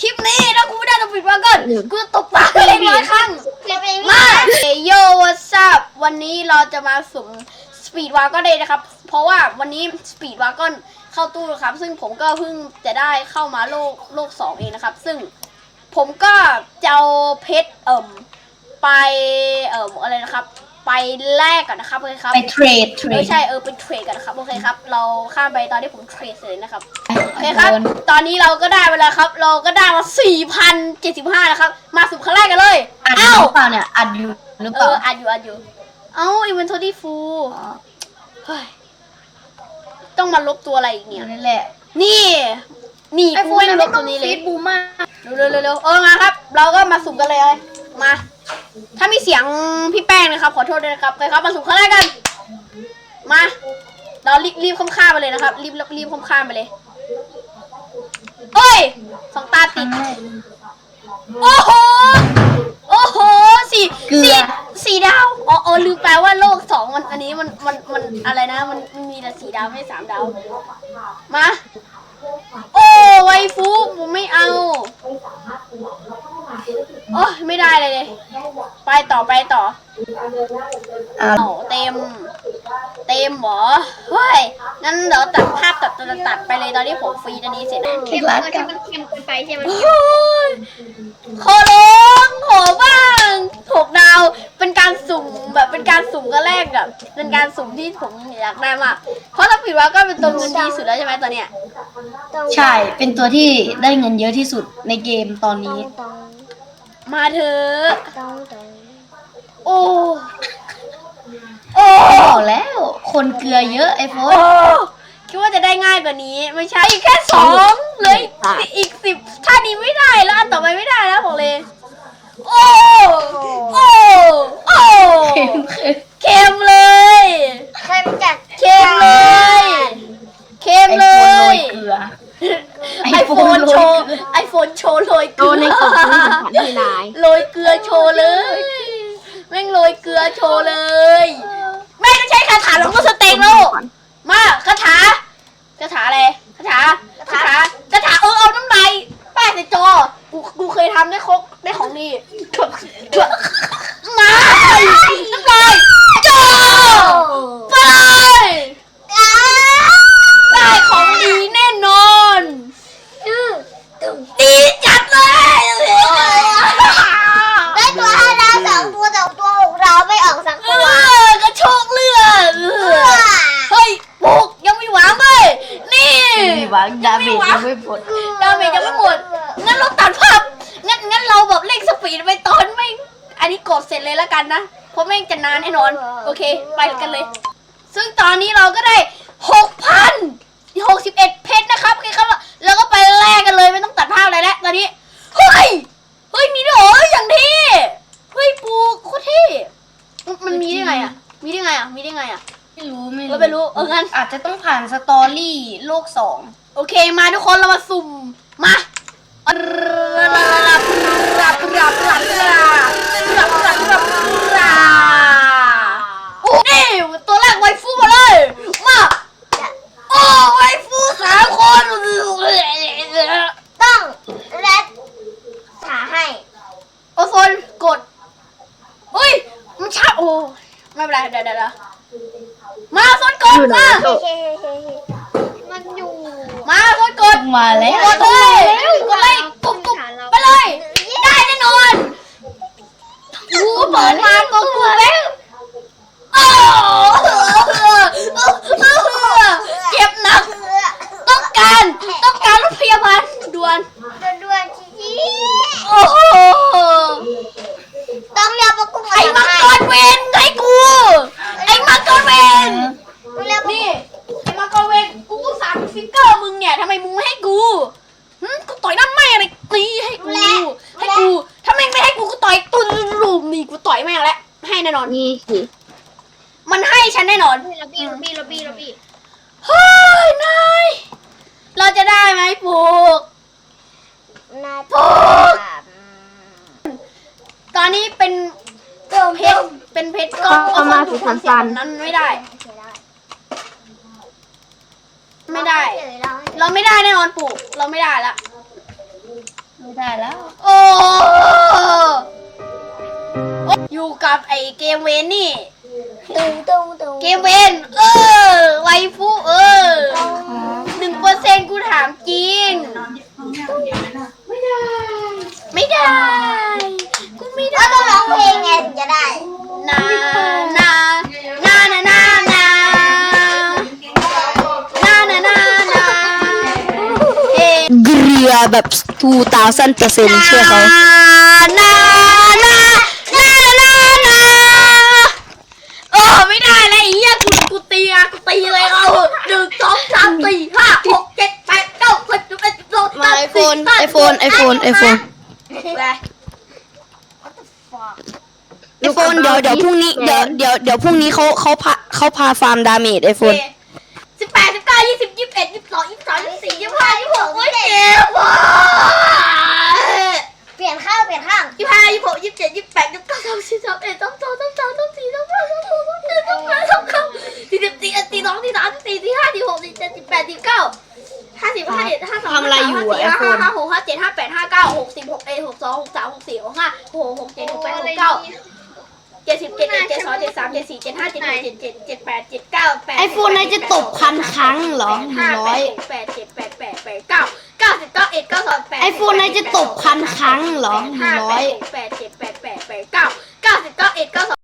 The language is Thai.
คลิปนี้ถ้ากูไม่ได้ต้องปิดวาก่อนกูจะตบปากเล็กน้อยครั้งเก็บเองมาเอโยวัสซับวันนี้เราจะมาสุ่มสปีดวาก็ได้นะครับ เพราะว่าวันนี้สปีดวาก็เข้าตู้นะครับ ซึ่งผมก็เพิ่งจะได้เข้ามาโลกโลกสองเองนะครับ ซึ่งผมก็จะเอาเพชรเอ่มไปเอ่มอะไรนะครับ ไปแลกกันนะครับโอเคครับไปเทรดเทรไม่ดใช่เออเป็นเทรดกันนะครับโอเคครับ เราข้ามไปตอนที่ผมเทรดเสร็จนะครับโอเคครับ ตอนนี้เราก็ได้ไปแล้วครับ เราก็ได้มา4,075นะครับ มาสุ่มครั้งแรกกันเลยอัดออ้ายู่วหรือเปล่าเนี่ยอัดอยู่หรือเอเปล่าออัดอยู่อัดอยู่เอ้า inventory full เฮ้ยต้องมาลบตัวอะไรอีกเนี่ยนี่แหละ นี่ นี่ไอโฟกูนไม่ไม่ลต้บองตัวนี้เลฟียดบูมากเร็วเร็วเร็วเออมาครับ เราก็มาสุ่มกันเลยเลยมา ถ้ามีเสียงพี่แป้งนะครับ ขอโทษด้วยนะครับโอเคครับมาสุ่มครั้งแรกกัน มา เรารีบรีบข้ามข้ามไปเลยนะครับ รีบรีบข้ามข้ามไปเลยเอ้ยสองตาติด โอ้โห โอ้โหสี่เกลือสี่สี่ดาวอ๋ออ๋อลืมไปว่าโลกสองมันอันนี้มันมันมันอะไรนะ มันมันมีแต่สี่ดาวไม่ใช่สามดาว มา โอ้ไวฟุกผมไม่เอา โอ้ยไม่ได้เลยเลยไป ต่อไปต่ออ่าโอ้เต็ม เต็มเหรอเฮ้ยงั้นเดี๋ยวตัดภาพตัดตัดตัดไปเลยตอนที่ผมฟรีอันนี้เสร็จนะเค็มเออที่มันเค็มเกินไปใช่ไหมโอ้ยขอร้องขอบ้างหกดาวเป็นการสุ่มแบบเป็นการสุ่มก็แรกแบบเป็นการสุ่มที่ผมอยากได้มากเพราะถ้าผิดว่าก็เป็นตัวเงินดีสุดแล้วใช่ไหมตอนเนี้ยใช่ เป็นตัวที่ได้เงินเยอะที่สุดในเกมตอนนี้ มาเถอะ ต้องต้อง โอ้โอ้บอกแล้ว คนเกลือเยอะไอโฟโอ้นคิดว่าจะได้ง่ายกว่านี้ ไม่ใช่อีกแค่สองเลยอีกสิบถ้านี้ไม่ได้แล้วอันต่อไปไม่ได้แล้วบอกเลย โอ้โอ้โอ้เค็มคือเค็มเลยเค็มจัดเค็มเลยเค็มไอเลโฟนโรยยเกลือ ไอโฟนโชว์ไอโฟนโชว์โรยเกลือ ที่นาย โรยเกลือโชว์เลย แม่งโรยเกลือโชว์เลย แม่ก็ใช้คาถาหลวงพ่อสเต็งแล้วมาคาถาคาถาอะไรคาถาคาถาคาถาเออเอาน้ำลายป้ายใส่จอกูกูเคยทำได้ครกได้ของดีมาน้ำลายจอไปได้ของดีแน่นอนดีจัดเลย ได้ตัวห้าดาวสองตัวสองตัวหกดาวไม่ออกสัก เอ ตัว อกระโชกเลือดเฮ้ยปุกยังมีหวังเลยนี่ มีหวัง ดาเมจยังไม่หมดดาเมจยังไม่หมดงั้นเราตัดภาพงั้นงั้นเราแบบเร่งสปีดไปตอนไม่อันนี้กดเสร็จเลยแล้วกันนะเพราะแม่งจะนานแน่นอน โอเค ไปกันเลย ซึ่งตอนนี้เราก็ได้หกพันหกสิบเอ็ดเพชรนะครับโอเคครับแล้วก็ไปแลกกันเลยไม่ต้องตัดภาพอะไรแล้วตอนนี้เฮ้ยเฮ้ยมีด้วยเหรออย่างที่เฮ้ยปูโคตรเท่มันมีได้ไงอะ มีได้ไงอะมีได้ไงอะไม่รู้ไม่เราไม่รู้เอองั้นอาจจะต้องผ่านสตอรี่โลกสอง โอเคมาทุกคนเรามาสุ่มมาโอ้ตัวแรกไวฟูมาเลยมาโอ้ไวฟูสามคนต้องแรดหาให้โอโซนกดเฮ้ยมันช้าโอ้ไม่เป็นไรเดี๋ยวเดี๋ยวมาโซนกดมา โซนกดมาแล้วกดเลยกดเลยกุ๊บกุ๊บไปเลย ได้แน่นอนกูเปิดมาก็กูแม่งโอ้เจ็บหนัก ต้องการ ต้องการรถพยาบาลด่วน ด่วนๆชี้ โอ้โห ต้องเรียกประกุ ไอ้มังกรเวนให้กู ไอ้มังกรเวน ต้องเรียก นี่ ไอ้มังกรเวนกูกูสามฟิกเกอร์มึงเนี่ยทำไมมึงไม่ให้กูหึกูต่อยหน้าแม่อะไรตีให้กู ให้กู ถ้าแม่งไม่ให้กูกูต่อยตุนรูมนี่กูต่ อยแม่งแล้วให้แน่นอน นี่สิมันให้ฉันแน่นอน ล็อบบี้ล็อบบี้ล็อบบี้ล็อบบี้เฮ้ยนายเราจะได้ไหมปูก น่าปุ๊บตอนนี้เป็นเพชรเป็นเพชรก้อนเอามาสิสันสันนั้นไม่ได้ไม่ได้เราเราไม่ได้แน่นอนปู่เราไม่ได้ละมได้แล้ว โอ้ อยู่กับไอเกมเวนนี่ตึงตึงตึงเกมเวนเออ ไวฟูเออหนึ่งเปอร์เซ็นกูถามจริง ไม่ได้ไม่ได้กูไม่ได้แล้วต้องร้องเพลงไงถึงจะได้ นานานานานานานานานานาเฮ้เกลือแบบทูตาสั้นเปอร์เซ็นต์เชื่อเขา นานานานานานาเออไม่ได้แล้วไอ้เหี้ยกูกูตีอะกูตีเลยเอาหนึ่งสองสามสี่ห้าหกเจ็ดแปดเก้าสิบสิบเอ็ดสิบสองสิบสาม ไอโฟ นสิบสี่ไอโฟนไอโฟนไอโฟนไปไอโฟนเดี๋ยวเดี๋ยวพรุ่งนี้เดี๋ยวเดี๋ยวเดี๋ยวพรุ่งนี้เขาเขาพาเขาพาฟาร์มดาเมจไอโฟนสิบแปดสิบเก้ายี่สิบยี่สิบเอ็ดยี่สิบสองยี่สิบสามยี่สิบสี่ยี่สิบห้ายี่สิบหกโอ้ยเจ็บว่ะเปลี่ยนข้างเปลี่ยนข้างยี่สิบห้ายี่สิบหกยี่สิบเจ็ดยี่สิบแปดยี่สิบเก้าสามสิบสามเอ็ดสามสองสามสามสามสี่สามห้าสามหกสามเจ็ดสามแปดสามเก้าสี่สิบสี่สี่สองสี่สามสี่สี่ห้าสี่หกสี่เจ็ดสี่แปดสี่เก้า ห้าสิบห้าเอ็ดห้าสองทำอะไรอยู่อะห้าไอ้สี่คนห้าห้าหกห้าเจ็ดห้าแปดห้าเก้าหกสิบหกเอ็ดหกสองหกสามหกสี่หกห้าหกหกเจ็ดหกแปดหกเก้าเจ็ดสิบเจ็ดเอ็ดเจ็ดสองเจ็ดสามเจ็ดสี่เจ็ดห้าเจ็ดหกเจ็ดเจ็ดเจ็ดแปดเจ็ดเก้าแปดไอโฟนนายจะตบพันครั้งเหรอหนึ่งห้าร้แปอยดหกแปดเจ็ดแปดแปดแปดเก้าเก้าสิบเก้าเอ็ดเก้าสองแปด ไอโฟนนายจะตบพันครั้งเหรอหนึ่งห้าร้แปอยดหกแปดเจ็ดแปดแปดแปดเก้าเก้าสิบเก้าเอ็ดเก้าสอง